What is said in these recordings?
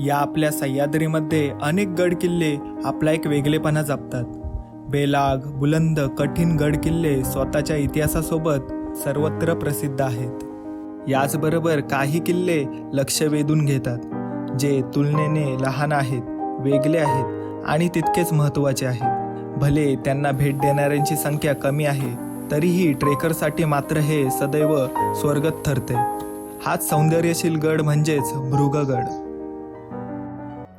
या आपल्या सह्याद्रीमध्ये अनेक गड किल्ले आपला एक वेगळेपणा जपतात. बेलाग बुलंद कठीण गड किल्ले स्वतःच्या इतिहासासोबत सर्वत्र प्रसिद्ध आहेत. याचबरोबर काही किल्ले लक्ष वेधून घेतात जे तुलनेने लहान आहेत वेगळे आहेत आणि तितकेच महत्त्वाचे आहेत. भले त्यांना भेट देणाऱ्यांची संख्या कमी आहे तरीही ट्रेकरसाठी मात्र हे सदैव स्वर्गत ठरते. हाच सौंदर्यशील गड म्हणजेच मृगगड.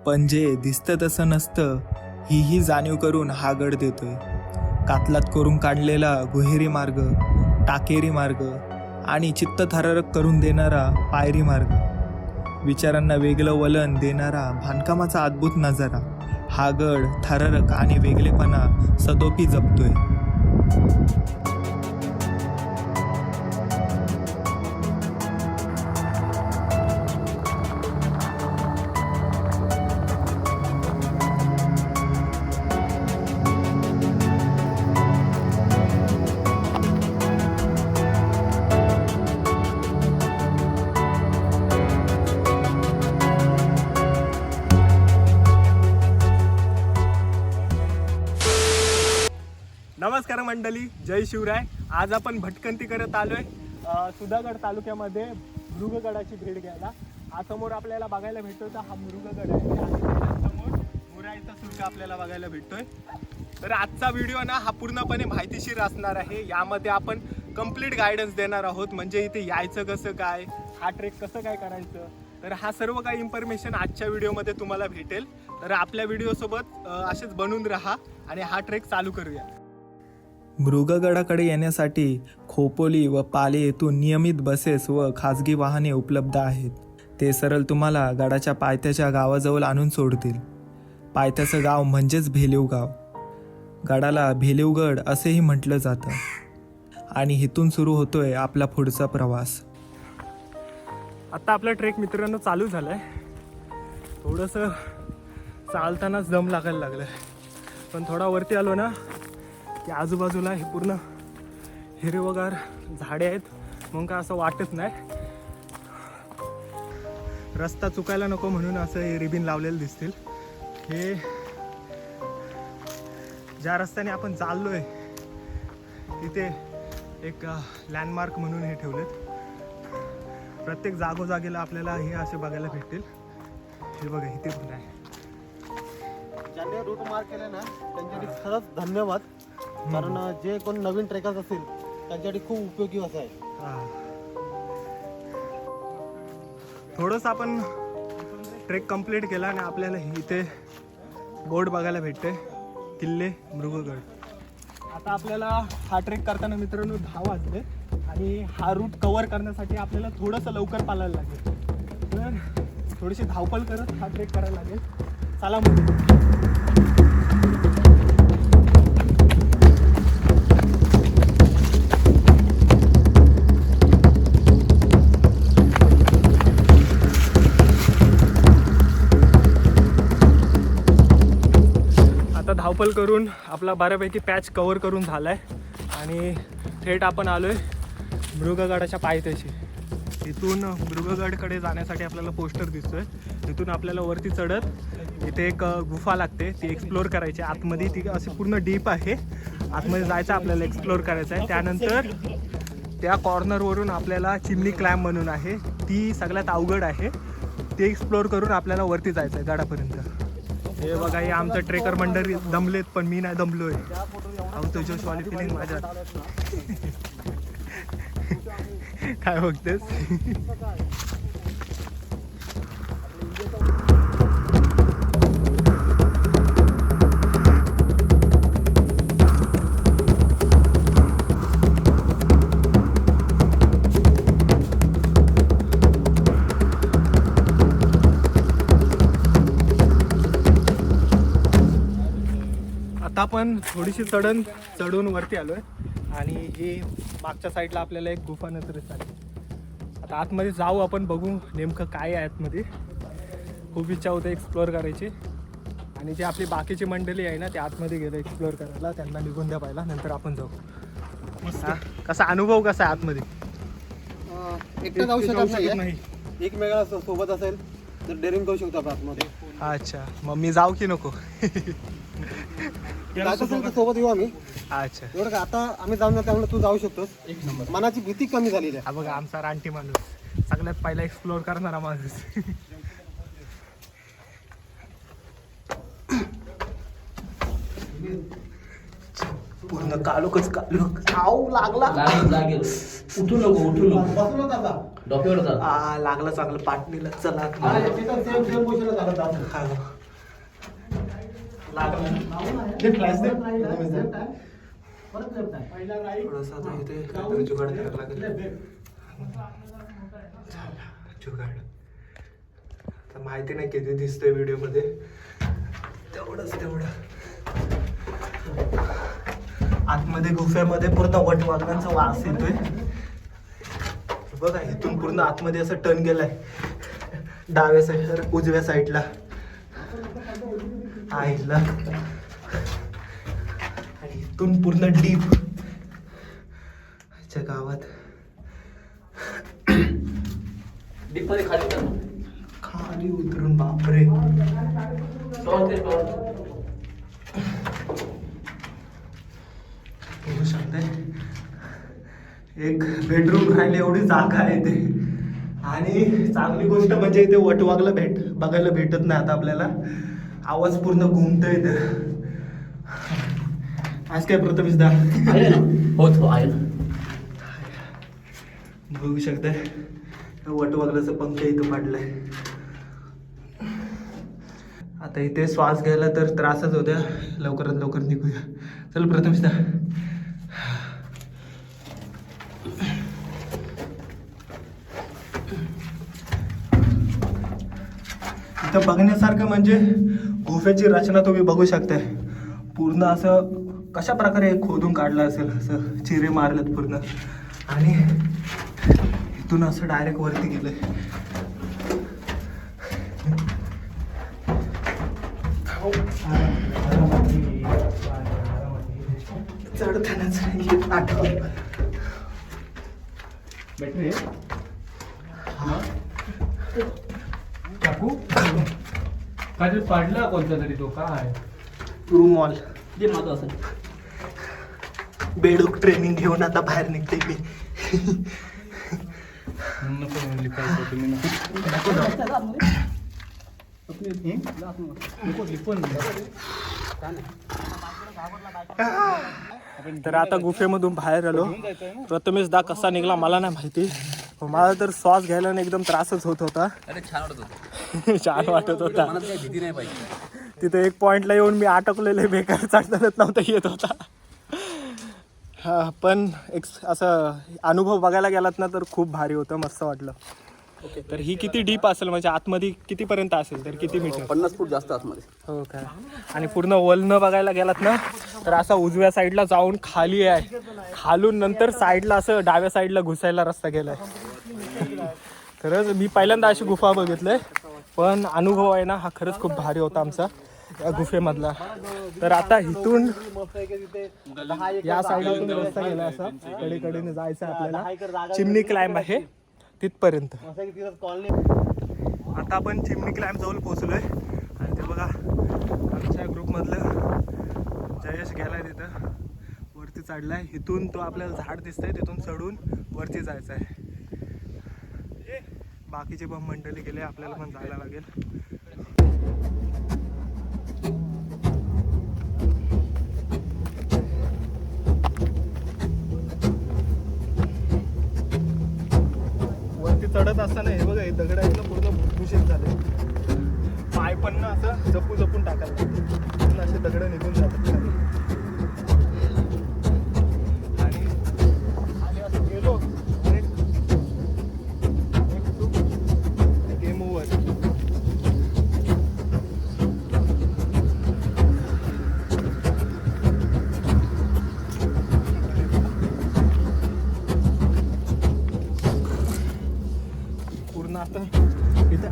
पण जे दिसतं तसं नसतं ही ही जाणीव करून हा गड देतोय. कातलात करून काढलेला गुहेरी मार्ग टाकेरी मार्ग आणि चित्तथरारक करून देणारा पायरी मार्ग. विचारांना वेगळं वलन देणारा बांधकामाचा अद्भुत नजारा. हा गड थरारक आणि वेगळेपणा सदोपी जपतोय. मंडळी जय शिवराय. आज आपण भटकंती करत आलोय. सुधागड तालुक्यामध्ये मृगगडाची भेट घ्यायला. आसमोर समोर आपल्याला बघायला भेटतो तर हा मृगगड आहे. आणि मुराईचा सुर्ग आपल्याला बघायला भेटतोय. तर आजचा व्हिडिओ ना हा पूर्णपणे माहितीशीर असणार आहे. यामध्ये आपण कंप्लीट गायडन्स देणार आहोत. म्हणजे इथे यायचं कसं काय हा ट्रेक कसं काय करायचं. तर हा सर्व काही इन्फॉर्मेशन आजच्या व्हिडिओमध्ये तुम्हाला भेटेल. तर आपल्या व्हिडिओसोबत असेच बनून राहा आणि हा ट्रेक चालू करूया. मृगगडाकडे येण्यासाठी खोपोली व पाले येथून नियमित बसेस व खाजगी वाहने उपलब्ध आहेत. ते सरळ तुम्हाला गडाच्या पायथ्याच्या गावाजवळ आणून सोडतील. पायथ्याचं गाव म्हणजेच भेलीव गाव गडाला भेलिवगड असेही म्हटलं जातं. आणि इथून सुरू होतोय आपला पुढचा प्रवास. आता आपला ट्रेक मित्रांनो चालू झालाय. थोडंसं चालतानाच दम लागायला लागलं पण थोडा वरती आलो ना की आजूबाजूला हे पूर्ण हिरवगार झाडे आहेत. मग काय असं वाटत नाही. रस्ता चुकायला नको म्हणून असं हे रिबिन लावलेलं दिसतील. हे ज्या रस्त्याने आपण चाललोय तिथे एक लँडमार्क म्हणून हे ठेवलेत. प्रत्येक जागोजागेला आपल्याला हे असे बघायला भेटतील. हे बघा इथे पण आहे. ज्यांनी रूट मार्क केले ना त्यांच्यासाठी खरंच धन्यवाद. कारण जे कोण नवीन ट्रेकर्स असतील त्यांच्यासाठी खूप उपयोगी असं आहे. थोडंस आपण ट्रेक कंप्लीट केला आणि आपल्याला इथे बोर्ड बघायला भेटते. किल्ले मृगगड. आता आपल्याला हा ट्रेक करताना मित्रांनो दहा वाजले आणि हा रूट कव्हर करण्यासाठी आपल्याला थोडंसं लवकर पालायला लागेल. तर थोडीशी धावपळ करत हा ट्रेक करायला लागेल. चला मग. धावपल करून आपला बऱ्यापैकी पॅच कव्हर करून झाला आहे आणि थेट आपण आलो आहे मृगगडाच्या पायथ्याशी. इथून मृगगडकडे जाण्यासाठी आपल्याला पोस्टर दिसतोय. तिथून आपल्याला वरती चढत इथे एक गुफा लागते. ती एक्सप्लोअर करायची. आतमध्ये ती अशी पूर्ण डीप आहे. आतमध्ये जायचं आपल्याला एक्सप्लोअर करायचं आहे. त्यानंतर त्या कॉर्नरवरून आपल्याला चिमणी क्लॅम्प म्हणून आहे. ती सगळ्यात अवघड आहे. ते एक्सप्लोअर करून आपल्याला वरती जायचं आहे गडापर्यंत. हे बघा हे आमचं ट्रेकर मंडळी दमलेत पण मी नाही दमलोय. आमचं जोशवाली फिलिंग माझ्यात. काय बघतेस? आता आपण थोडीशी चढण चढून वरती आलोय. आणि हे मागच्या साईडला आपल्याला एक गुफा नजर आली. आता आतमध्ये जाऊ आपण बघू नेमकं काय आहे आतमध्ये. खूप इच्छा होते एक्सप्लोअर करायची. आणि जे आपली बाकीची मंडळी आहे ना ते आतमध्ये गेलं एक्सप्लोअर करायला. त्यांना निघून द्या पाहिला नंतर आपण जाऊ. कसा अनुभव कसा आहे आतमध्ये? एकटं जाऊ शकत नाही एकमेकाला सो- सोबत असेल तर डेअरिंग करू शकतो आपण आतमध्ये. अच्छा. मग मी जाऊ की नको? जायचं असेल तर सोबत येऊ आम्ही. अच्छा. एवढं का आता आम्ही जाऊन त्यामुळे तू जाऊ शकतोस. मनाची भीती कमी झालेली आहे. हा बघा आमचा रानटी माणूस. सगळ्यात पहिला एक्सप्लोर करणारा माणूस. पूर्ण कालोकच कालोक आऊ लागला. लागेल उठू नको उठू नको. डोक्यावर जा आ लागला चांगलं. पाटणीला चला. सेम सेम झालं. लागला. ते flash दे. थोडंसं आता इथे काहीतरी जुगाड करायला लागेल. चला, जुगाड. आता माहिती नाही किती दिसतंय व्हिडिओमध्ये. तेवढंच तेवढं. आतमध्ये गुफ्यामध्ये पूर्ण वट वाघांचा वास येतोय. बघा इथून पूर्ण आतमध्ये असं टर्न गेलाय डाव्या साईड उजव्या साईडला आईला. आणि इथून पूर्ण डीप च्या गावात. डीपमध्ये खाली खाली उतरून बापरे टॉर्च दे, टॉर्च. बघू शकताय एक बेडरूम राहिले एवढी जागा आहे ते आणि चांगली गोष्ट म्हणजे इथे वटवागला भेट बघायला भेटत नाही आता आपल्याला. आवाज पूर्ण घुमतोय इथं. आज काय आहे ना. हो तो आहे बघू शकताय. वटवागलाचा पंख इथं पाडलाय. आता इथे श्वास घ्यायला तर त्रासच होत्या लवकरात लवकर निघूया. चल प्रथमेश इथं बघण्यासारखं म्हणजे गुफेची रचना तुम्ही बघू शकताय. पूर्ण असं कशा प्रकारे हे खोदून काढलं असेल असं चिरे मारलेत पूर्ण. आणि इथून असं डायरेक्ट वरती गेलंय. चढतानाच आठवण. काकू काहीतरी पडला कोणता तरी? तो काय रूम मॉल जे माझं असेल बेडूक ट्रेनिंग घेऊन आता बाहेर निघते मी. नको म्हणली काय तुम्ही नको तर आता गुफेमधून बाहेर आलो. प्रथमेश दा कसा निघला मला नाही माहिती. पण मला तर श्वास घ्यायला ना एकदम त्रासच होत होता. अरे छान वाटत होतं. छान वाटत होता. मनात काही भीती नाही पाहिजे. तिथे एक पॉइंटला येऊन मी अटकलेले बेकार चढतानाच नव्हता येत होता. हा पण एक असं अनुभव बघायला गेलात ना तर खूप भारी होतं मस्त वाटलं. तर ही किती डीप असेल? म्हणजे आतमध्ये कितीपर्यंत असेल? तर किती मीटर? पन्नास फूट जास्त आतमध्ये. हो काय आणि पूर्ण वलन बघायला गेलात ना तर असा उजव्या साईडला जाऊन खाली आहे. खालून नंतर साईडला असं डाव्या साईडला घुसायला रस्ता गेलाय खरंच मी पहिल्यांदा अशी गुफा बघितलंय पण अनुभव आहे ना हा खरंच खूप भारी होता आमचा या गुफेमधला. तर आता इथून या साईडला रस्ता गेला असा कडेकडेने जायचं आपल्याला. चिमणी क्लाइंब आहे. तिथपर्यंत. कॉलनी आता आपण चिमणी क्लाइंब जवळ पोहोचलोय. आणि ते बघा आमच्या ग्रुपमधलं जयेश गेलाय तिथं. वरती चढलाय. इथून तो आपल्याला झाड दिसतंय तिथून चढून वरती जायचं आहे बाकीचे पण मंडळी गेले आपल्याला पण जायला लागेल. चढत असताना हे बघा हे दगड आहेत ना पूर्ण भुसभुशीत झाले. पाय पण ना असं जपू जपून टाकायला लागते पूर्ण असे दगड निघून जातात खाली.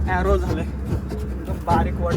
ॲरो झालंय. एकदम बारीक वाट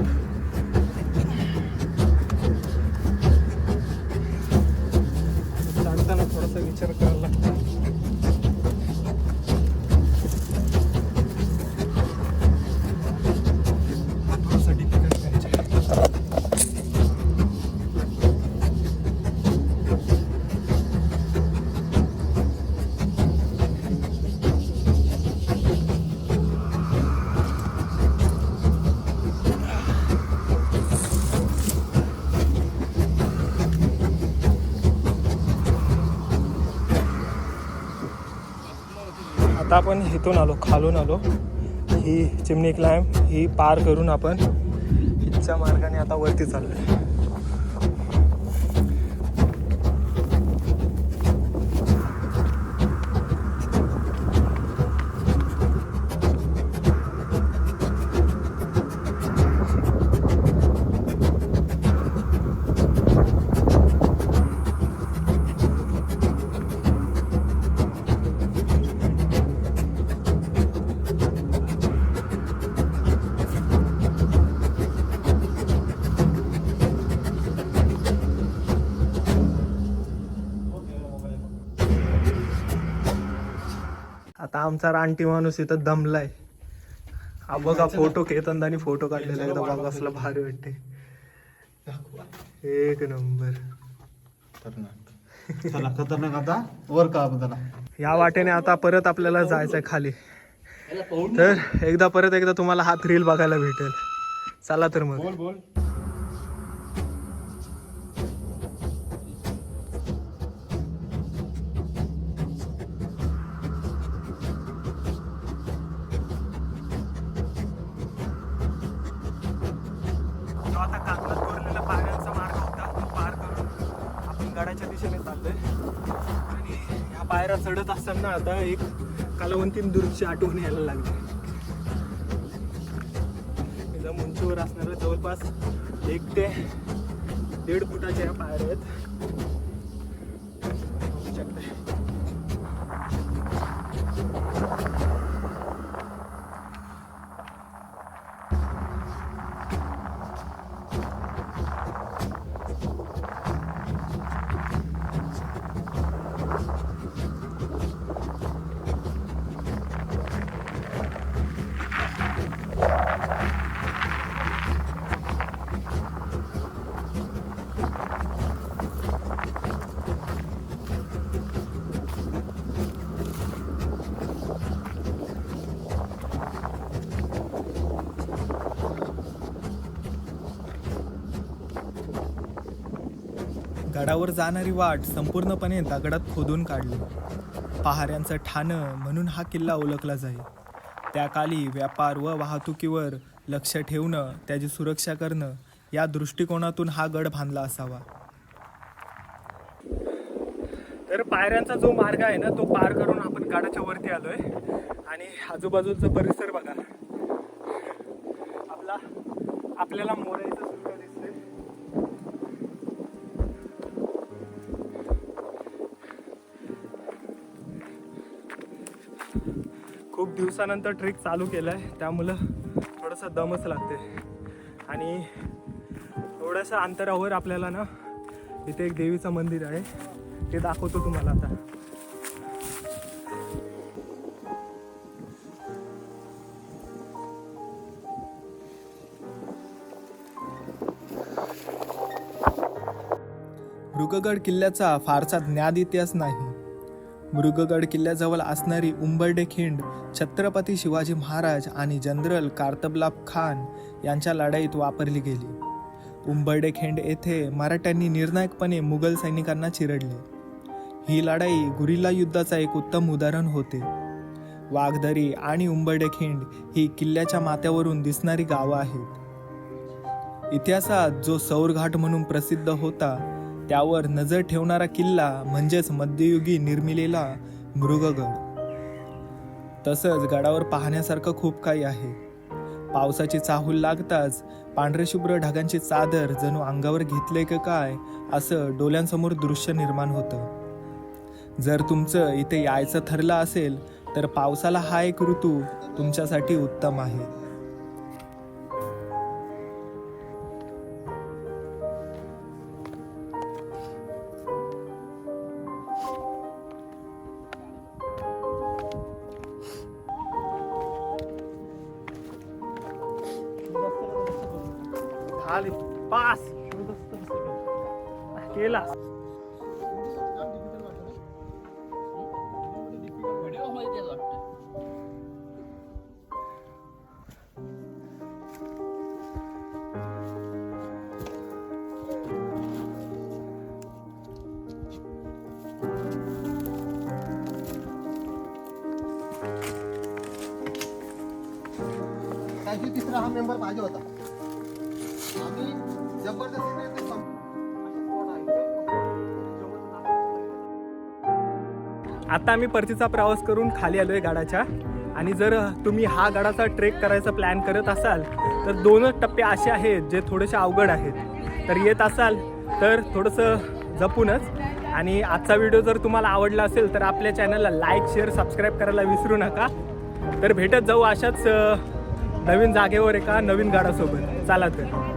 आपण इथून आलो खालून आलो. ही चिमणी क्लाइंब ही पार करून आपण इथच्या मार्गाने आता वरती चाललोय. आता आमचा रानटी माणूस इथं दमलाय. हा बघा फोटो केतनदानी फोटो काढलेला आहे. बघा कसला भारी वाटते एक नंबर. खतरनाक. चला खतरनाक आता. वर का त्याला? या वाटेने आता परत आपल्याला जायचंय खाली. तर एकदा परत एकदा तुम्हाला हा थ्रिल बघायला भेटेल. चला तर मग. दिशेने चाललोय आणि ह्या पायऱ्या चढत असताना आता एक कालावंतीन दूरची आठवण यायला लागली. एकदम उंचीवर असणाऱ्या जवळपास एक ते दीड फुटाच्या ह्या पायऱ्या आहेत. गडावर जाणारी वाट संपूर्णपणे दगडात खोदून काढली. पहाऱ्यांचं ठाणं म्हणून हा किल्ला ओळखला जाई. त्याकाली व्यापार व वाहतुकीवर लक्ष ठेवणं त्याची सुरक्षा करणं या दृष्टिकोनातून हा गड बांधला असावा. तर पायऱ्यांचा जो मार्ग आहे ना तो पार करून आपण गडाच्या वरती आलोय. आणि आजूबाजूचा परिसर बघा. आपला आपल्याला मोरायचं दिवसानंतर ट्रेक चालू केला आहे त्यामुळं थोडंसं दमच लागते. आणि थोड्याशा अंतरावर आपल्याला ना इथे एक देवीचं मंदिर आहे. ते दाखवतो तुम्हाला आता. मृगगड किल्ल्याचा फारसा ज्ञात इतिहास नाही. मृगगड किल्ल्याजवळ असणारी उंबर्डे खिंड छत्रपती शिवाजी महाराज आणि जनरल कार्तबलाब खान यांच्या लढाईत वापरली गेली. उंबर्डे खिंड येथे मराठ्यांनी निर्णायकपणे मुघल सैनिकांना चिरडले. ही लढाई गुरिल्ला युद्धाचा एक उत्तम उदाहरण होते. वाघदरी आणि उंबर्डे खिंड ही किल्ल्याच्या माथ्यावरून दिसणारी गावं आहेत. इतिहासात जो सौरघाट म्हणून प्रसिद्ध होता त्यावर नजर ठेवणारा किल्ला म्हणजेच मध्ययुगी निर्मिलेला मृगगड. तसंच गडावर पाहण्यासारखं खूप काही आहे. पावसाची चाहूल लागताच पांढरे शुभ्र ढगांची चादर जणू अंगावर घेतले का काय असं डोळ्यांसमोर दृश्य निर्माण होतं. जर तुमचं इथे यायचं ठरलं असेल तर पावसाला हा एक ऋतू तुमच्यासाठी उत्तम आहे. आम्हाला हा मेंबर पाहिजे होता. आता आम्ही परतीचा प्रवास करून खाली आलोय गाडाच्या. आणि जर तुम्ही हा गाडाचा ट्रेक करायचा प्लॅन करत असाल तर दोनच टप्पे असे आहेत जे थोडेसे अवघड आहेत. तर येत असाल तर थोडंसं जपूनच. आणि आजचा व्हिडिओ जर तुम्हाला आवडला असेल तर आपल्या चॅनलला लाईक शेअर सबस्क्राईब करायला विसरू नका. तर भेटत जाऊ अशाच नवीन जागेवर एका नवीन गाडासोबत. चला तर.